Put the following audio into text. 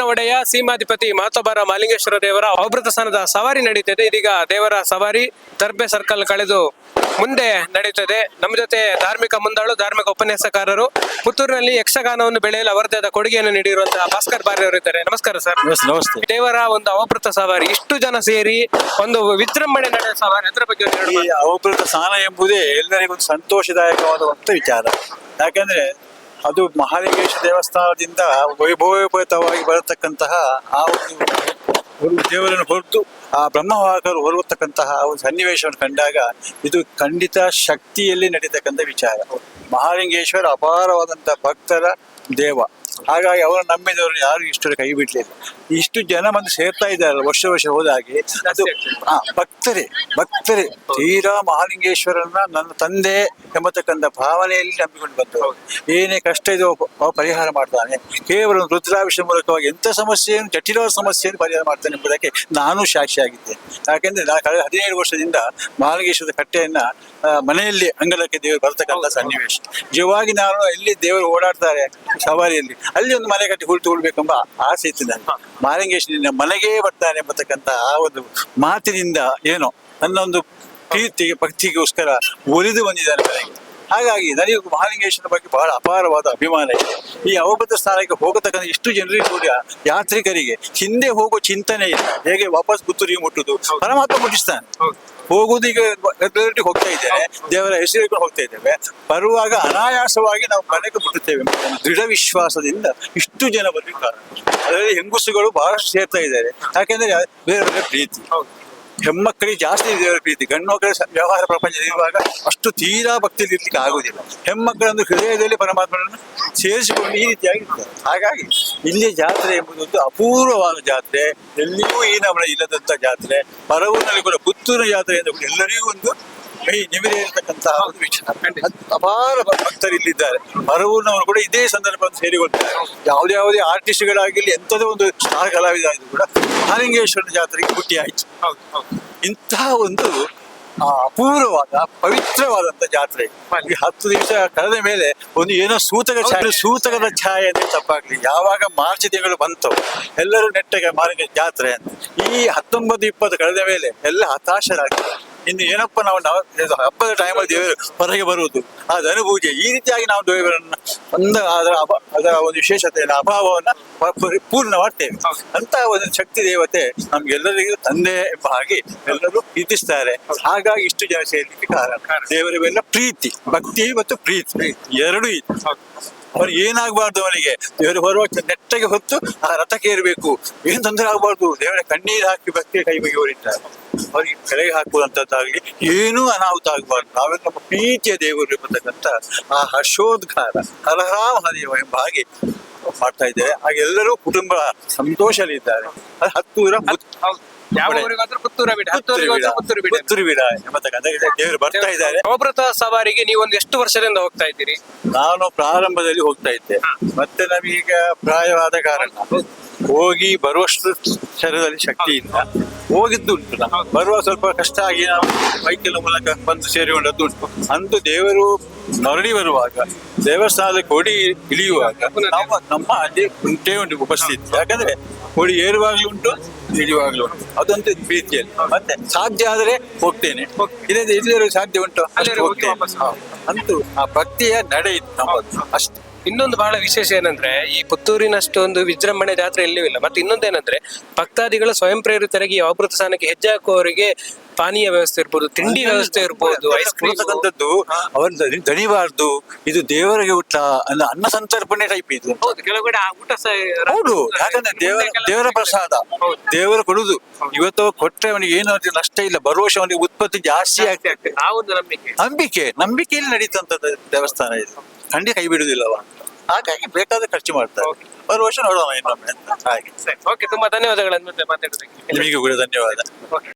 ಒಡೆಯ ಸೀಮಾಧಿಪತಿ ಮಾತೋಬಾರ ಮಾಲಿಂಗೇಶ್ವರ ದೇವರ ಅವಭೃತ ಸ್ಥಾನದ ಸವಾರಿ ನಡೀತಿದೆ. ಇದೀಗ ದೇವರ ಸವಾರಿ ದರ್ಬೆ ಸರ್ಕಲ್ ಕಳೆದು ಮುಂದೆ ನಡೆಯುತ್ತದೆ ನಮ್ಮ ಜೊತೆ ಧಾರ್ಮಿಕ ಮುಂದಾಳು ಧಾರ್ಮಿಕ ಉಪನ್ಯಾಸಕಾರರು. ಪುತ್ತೂರಿನಲ್ಲಿ ಯಕ್ಷಗಾನವನ್ನು ಬೆಳೆಯಲು ಅವರದೇ ಆದ ಕೊಡುಗೆಯನ್ನು ನೀಡಿರುವಂತಹ ಭಾಸ್ಕರ್ ಬಾರಿ ಅವರು ಇದ್ದಾರೆ. ನಮಸ್ಕಾರ ಸರ್. ನಮಸ್ತೆ. ದೇವರ ಒಂದು ಅವಭೃತ ಸವಾರಿ ಇಷ್ಟು ಜನ ಸೇರಿ ಒಂದು ವಿಜೃಂಭಣೆ ನಡೆದ ಸವಾರಿ ಅದರ ಬಗ್ಗೆ ಒಂದು ಅವಭೃತ ಸ್ಥಾನ ಎಂಬುದೇ ಎಲ್ಲರಿಗೂ ಸಂತೋಷದಾಯಕವಾದಂತ ವಿಚಾರ. ಯಾಕಂದ್ರೆ ಅದು ಮಹಾಲಿಂಗೇಶ್ವರ ದೇವಸ್ಥಾನದಿಂದ ವೈಭವೋಪೇತವಾಗಿ ಬರತಕ್ಕಂತಹ ಆ ಒಂದು ದೇವರನ್ನು ಹೊರತು ಆ ಬ್ರಹ್ಮವಾಹಕರು ಹೊರತಕ್ಕಂತಹ ಒಂದು ಸನ್ನಿವೇಶವನ್ನು ಕಂಡಾಗ ಇದು ಖಂಡಿತ ಶಕ್ತಿಯಲ್ಲಿ ನಡೀತಕ್ಕಂಥ ವಿಚಾರ. ಮಹಾಲಿಂಗೇಶ್ವರ ಅಪಾರವಾದಂತಹ ಭಕ್ತರ ದೇವ. ಹಾಗಾಗಿ ಅವರು ನಂಬಿದವರು ಯಾರು ಇಷ್ಟು ಕೈ ಬಿಡ್ಲಿಲ್ಲ. ಇಷ್ಟು ಜನ ಬಂದು ಸೇರ್ತಾ ಇದ್ದಾರೆ ವರ್ಷ ವರ್ಷ ಹೋದಾಗೆ. ಅದು ಹಾ ಭಕ್ತರೇ ಭಕ್ತರೇ, ತೀರಾ ಮಹಾಲಿಂಗೇಶ್ವರನ ನನ್ನ ತಂದೆ ಎಂಬತಕ್ಕಂಥ ಭಾವನೆಯಲ್ಲಿ ನಂಬಿಕೊಂಡು ಬಂದರು ಏನೇ ಕಷ್ಟ ಇದೋ ಪರಿಹಾರ ಮಾಡ್ತಾನೆ. ಕೇವಲ ಒಂದು ರುದ್ರಾಭಿಷೇಕ ಮೂಲಕವಾಗಿ ಎಂಥ ಸಮಸ್ಯೆಯನ್ನು ಜಟಿಲವಾದ ಸಮಸ್ಯೆಯನ್ನು ಪರಿಹಾರ ಮಾಡ್ತಾನೆ ಎಂಬುದಕ್ಕೆ ನಾನು ಸಾಕ್ಷಿಯಾಗಿದ್ದೆ ಯಾಕೆಂದ್ರೆ ನಾ ಕಳೆದ ಹದಿನೇಳು ವರ್ಷದಿಂದ ಮಹಾಲಿಂಗೇಶ್ವರದ ಕಟ್ಟೆಯನ್ನ ಮನೆಯಲ್ಲಿ ಅಂಗಳಕ್ಕೆ ದೇವರು ಬರ್ತಕ್ಕಂಥ ಸನ್ನಿವೇಶ. ನಿಜವಾಗಿ ನಾನು ಎಲ್ಲಿ ದೇವರು ಓಡಾಡ್ತಾರೆ, ಸವಾರಿಯಲ್ಲಿ. ಅಲ್ಲಿ ಒಂದು ಮನೆ ಕಟ್ಟಿ ಹುಲ್ ತಗೊಳ್ಬೇಕೆಂಬ ಆಸೆ ಇತ್ತು ನನಗೆ ನಿನ್ನ ಮನೆಗೆ ಬರ್ತಾನೆ ಎಂಬತಕ್ಕಂತ ಆ ಒಂದು ಮಾತಿನಿಂದ ಏನೋ ನನ್ನ ಒಂದು ಪ್ರೀತಿಗೆ, ಭಕ್ತಿಗೋಸ್ಕರ ಒಲಿದು ಬಂದಿದ್ದಾನೆ ಮನೆಗೆ. ಹಾಗಾಗಿ ನನಗೆ ಮಹಾಲಿಂಗೇಶ್ವರ ಬಗ್ಗೆ ಬಹಳ ಅಪಾರವಾದ ಅಭಿಮಾನ ಇದೆ. ಈ ಅವಭದ್ರ ಸ್ಥಾನಕ್ಕೆ ಹೋಗತಕ್ಕಂಥ ಇಷ್ಟು ಜನರಿಗೂ ಕೂಡ, ಯಾತ್ರಿಕರಿಗೆ ಹಿಂದೆ ಹೋಗೋ ಚಿಂತನೆ ಇಲ್ಲ ಹೇಗೆ ವಾಪಸ್ ಪುತ್ತೂರಿಗೆ ಮುಟ್ಟುದು ಪರಮಾತ್ಮ ಮುಟ್ಟಿಸ್ತಾನೆ. ಹೋಗುವುದು ಈಗ ರೆಗ್ಯುಲರಿಟಿ ಹೋಗ್ತಾ ಇದ್ದೇವೆ ದೇವರ ಹೆಸರಿಗೆ ಹೋಗ್ತಾ ಇದ್ದೇವೆ. ಬರುವಾಗ ಅನಾಯಾಸವಾಗಿ ನಾವು ಮನೆಗೆ ಬಿಡುತ್ತೇವೆ ದೃಢ ವಿಶ್ವಾಸದಿಂದ ಇಷ್ಟು ಜನ ಬರ್ಲಿಕ್ಕೆ ಕಾರಣ. ಅದರಲ್ಲಿ ಹೆಂಗುಸುಗಳು ಬಹಳಷ್ಟು ಸೇರ್ತಾ ಇದ್ದಾರೆ. ಯಾಕೆಂದ್ರೆ ಬೇರೆ ಬೇರೆ ಪ್ರೀತಿ. ಹೆಮ್ಮಕ್ಕಳಿಗೆ ಜಾಸ್ತಿ ದೇವರ ಪ್ರೀತಿ. ಗಂಡು ಮಕ್ಕಳ ವ್ಯವಹಾರ ಪ್ರಪಂಚದಲ್ಲಿ ಇರುವಾಗ ಅಷ್ಟು ತೀರಾ ಭಕ್ತಿಯಲ್ಲಿ ಇರ್ಲಿಕ್ಕೆ ಆಗುವುದಿಲ್ಲ ಹೆಮ್ಮಕ್ಕಳನ್ನು ಹೃದಯದಲ್ಲಿ ಪರಮಾತ್ಮನನ್ನು ಸೇರಿಸಿಕೊಂಡು ಈ ರೀತಿಯಾಗಿ ಹಾಗಾಗಿ ಇಲ್ಲಿ ಜಾತ್ರೆ ಎಂಬುದು ಒಂದು ಅಪೂರ್ವವಾದ ಜಾತ್ರೆ. ಎಲ್ಲಿಯೂ ಈ ನಮ್ಮ ಇಲ್ಲದಂತ ಜಾತ್ರೆ. ಪರವೂರಿನಲ್ಲಿ ಕೂಡ ಪುತ್ತೂರಿನ ಜಾತ್ರೆ ಎಂದು ಎಲ್ಲರಿಗೂ ಒಂದು ಕೈ ನಿಮಿರಿ ಇರತಕ್ಕಂತಹ ಒಂದು ವಿಚಾರ. ಅದ್ ಅಪಾರ ಭಕ್ತರು ಇಲ್ಲಿದ್ದಾರೆ. ಮರವೂರ್ನವರು ಕೂಡ ಇದೇ ಸಂದರ್ಭವನ್ನು ಸೇರಿಕೊಳ್ತಾರೆ. ಯಾವುದೇ ಯಾವುದೇ ಆರ್ಟಿಸ್ಟ್ಗಳಾಗಿರ್ಲಿ ಎಂಥದೇ ಒಂದು ಸ್ಟಾರ್ ಕಲಾವಿದ ಆಗಿದ್ರು ಕೂಡ ಮಹಾಲಿಂಗೇಶ್ವರನ ಜಾತ್ರೆಗೆ ಹುಟ್ಟಿ ಆಯ್ತು. ಇಂತಹ ಒಂದು ಆ, ಅಪೂರ್ವವಾದ ಪವಿತ್ರವಾದಂತ ಜಾತ್ರೆ. ಈ ಹತ್ತು ದಿವಸ ಕಳೆದ ಮೇಲೆ ಒಂದು ಏನೋ ಸೂತಕ ಛಾಯೆ ಸೂತಕದ ಛಾಯೆ ಅಂದ್ರೆ ತಪ್ಪಾಗ್ಲಿ. ಯಾವಾಗ ಮಾರ್ಚ್ ತಿಂಗಳು ಬಂತು ಎಲ್ಲರೂ ನೆಟ್ಟಗೆ ಮಾರ್ಗ ಜಾತ್ರೆ ಅಂತ. ಈ ಹತ್ತೊಂಬತ್ತು ಇಪ್ಪತ್ತು ಕಳೆದ ಮೇಲೆ ಎಲ್ಲ ಹತಾಶರಾಗ್ತಾರೆ. ಇನ್ನು ಏನಪ್ಪ ನಾವು ಹಬ್ಬದ ಟೈಮಲ್ಲಿ ದೇವರು ಹೊರಗೆ ಬರುವುದು. ಆ ಅನುಭೂತಿ ಈ ರೀತಿಯಾಗಿ ನಾವು ದೇವರನ್ನ ಒಂದು ಅದರ ಅದರ ಒಂದು ವಿಶೇಷತೆಯನ್ನು ಅಭಾವವನ್ನ ಪೂರ್ಣ ಮಾಡ್ತೇವೆ. ಅಂತ ಒಂದು ಶಕ್ತಿ ದೇವತೆ ನಮ್ಗೆಲ್ಲರಿಗೂ ತಂದೆ ಎಂಬ ಹಾಗೆ ಎಲ್ಲರೂ ಪ್ರೀತಿಸ್ತಾರೆ. ಹಾಗಾಗಿ ಇಷ್ಟು ಜನ ಸೇರ್ಲಿಕ್ಕೆ ಕಾರಣ. ದೇವರ ಮೇಲೆ ಪ್ರೀತಿ ಭಕ್ತಿ ಮತ್ತು ಪ್ರೀತಿ. ಎರಡೂ ಇದೆ. ಅವನಿಗೆ ಏನಾಗಬಾರ್ದು ಅವನಿಗೆ? ದೇವರು ಬರುವ ನೆಟ್ಟಗೆ ಹೊತ್ತು ಆ ರಥಕ್ಕೆ ಇರಬೇಕು ಏನು ತೊಂದರೆ ಆಗಬಾರ್ದು. ದೇವರ, ಕಣ್ಣೀರು ಹಾಕಿ ಭಕ್ತಿಯ ಕೈ ಬಗೆಯವರಿದ್ದಾರೆ ಅವರಿಗೆ ಕೆಳಗೆ ಹಾಕುವಂತದ್ದಾಗಲಿ ಏನೂ ಅನಾಹುತ ಆಗಬಾರ್ದು. ನಾವೇ ನಮ್ಮ ಪ್ರೀತಿಯ ದೇವರು ಎಂಬತಕ್ಕಂಥ ಆ ಹರ್ಷೋದ್ಗಾರ ಹರಹರ ಮಹಾದೇವ ಎಂಬ ಹಾಗೆ ಮಾಡ್ತಾ ಇದ್ದೇವೆ. ಹಾಗೆ ಎಲ್ಲರೂ ಕುಟುಂಬ ಸಂತೋಷದಲ್ಲಿದ್ದಾರೆ. ಅದು ಹತ್ತು ಯಾವ ಪುತ್ತೂರ ಬಿಡಿ. ಹತ್ತೂರಿಗೆ ಹೋದ್ರೆ ಪುತ್ತೂರು ಬಿಡಿ. ಪುತ್ತೂರು ಬಿಡ. ಎಂಬತಕ್ಕಂಥ ದೇವರು ಬರ್ತಾ ಇದ್ದಾರೆ. ಸವಾರಿಗೆ ನೀವು ಒಂದು ಎಷ್ಟು ವರ್ಷದಿಂದ ಹೋಗ್ತಾ ಇದ್ದೀರಿ? ನಾನು ಪ್ರಾರಂಭದಲ್ಲಿ ಹೋಗ್ತಾ ಇದ್ದೆ. ಮತ್ತೆ ನಮಗೀಗ ಪ್ರಾಯವಾದ ಕಾರಣ. ಹೋಗಿ ಬರುವಷ್ಟು ಶರೀರದಲ್ಲಿ ಶಕ್ತಿ ಇಲ್ಲ ಹೋಗಿದ್ದುಂಟು ನಾವು. ಬರುವ ಸ್ವಲ್ಪ ಕಷ್ಟ ಆಗಿ ನಾವು ಬೈಕಿನ ಮೂಲಕ ಬಂದು ಸೇರಿಕೊಂಡದ್ದು ಉಂಟು ಅಂದು ದೇವರು ಮರಳಿ ಬರುವಾಗ ದೇವಸ್ಥಾನದ ಕೊಡಿ ಇಳಿಯುವಾಗ ನಮ್ಮ ನಮ್ಮ ಅಲ್ಲಿ ಉಂಟೇ ಉಂಟು ಉಪಸ್ಥಿತಿ. ಯಾಕಂದ್ರೆ ಕೊಡಿ ಏರುವಾಗ್ಲೂ ಉಂಟು ಇಳಿಯುವಾಗ್ಲೂ ಉಂಟು. ಅದಂತೂ ಪ್ರೀತಿಯಲ್ಲಿ. ಮತ್ತೆ ಸಾಧ್ಯ ಆದರೆ ಹೋಗ್ತೇನೆ. ಇಲ್ಲದೆ ಇಲ್ಲಿರೋ ಸಾಧ್ಯ ಉಂಟು. ಅಲ್ಲಿವರೆಗೆ ಹೋಗ್ತೇನೆ. ಅಂತೂ ಆ ಭಕ್ತಿಯ ನಡೆ ಇತ್ತು ನಮ್ಮದು ಅಷ್ಟೇ. ಇನ್ನೊಂದು ಬಹಳ ವಿಶೇಷ ಏನಂದ್ರೆ ಈ ಪುತ್ತೂರಿನಷ್ಟು ಒಂದು ವಿಜೃಂಭಣೆ ಜಾತ್ರೆ ಎಲ್ಲೂ ಇಲ್ಲ. ಮತ್ತೆ ಇನ್ನೊಂದೇನಂದ್ರೆ ಭಕ್ತಾದಿಗಳು ಸ್ವಯಂ ಪ್ರೇರಿತರಾಗಿ ಅವಭೃತ ಸ್ಥಾನಕ್ಕೆ ಹೆಜ್ಜೆ ಹಾಕುವವರಿಗೆ ಪಾನೀಯ ವ್ಯವಸ್ಥೆ ಇರ್ಬೋದು ತಿಂಡಿ ವ್ಯವಸ್ಥೆ ಇರ್ಬೋದು ಐಸ್ ಕ್ರೀಮ್ ದಣಿ- ದಣಿಬಾರ್ದು ಇದು ದೇವರಿಗೆ ಊಟ ಅಲ್ಲ ಅನ್ನ ಸಂತರ್ಪಣೆ ಟೈಪ್ ಇದು. ಹೌದು ಕೆಲವುಗಡೆ ಆ ಊಟ ಹೌದು ಯಾಕಂದ್ರೆ ದೇವರ ದೇವರ ಪ್ರಸಾದ ದೇವರು ಕೊಡುದು. ಇವತ್ತು ಕೊಟ್ಟರೆ ಅವನಿಗೆ ಏನು ನಷ್ಟ ಇಲ್ಲ ಬರುವ ವರ್ಷ ಅವನಿಗೆ ಉತ್ಪತ್ತಿ ಜಾಸ್ತಿ ಆಗ್ತದೆ. ಆ ಒಂದು ನಂಬಿಕೆ. ನಂಬಿಕೆ ನಂಬಿಕೆಯಲ್ಲಿ ನಡೀತಂತ ದೇವಸ್ಥಾನ ಇದು. ಖಂಡಿತ ಕೈ ಬಿಡುದಿಲ್ಲವ ಹಾಗಾಗಿ ಬೇಕಾದ ಖರ್ಚು ಮಾಡ್ತಾರೆ. ಒಂದು ವರ್ಷ ನೋಡೋಣ ಇನ್ನೊಮ್ಮೆ ಅಂತ. ಹಾಗೆ. ಓಕೆ ತುಂಬಾ ಧನ್ಯವಾದಗಳನ್ನು ಮಾತಾಡೋದಕ್ಕೆ ನಿಮಗೂ ಕೂಡ ಧನ್ಯವಾದ. ಓಕೆ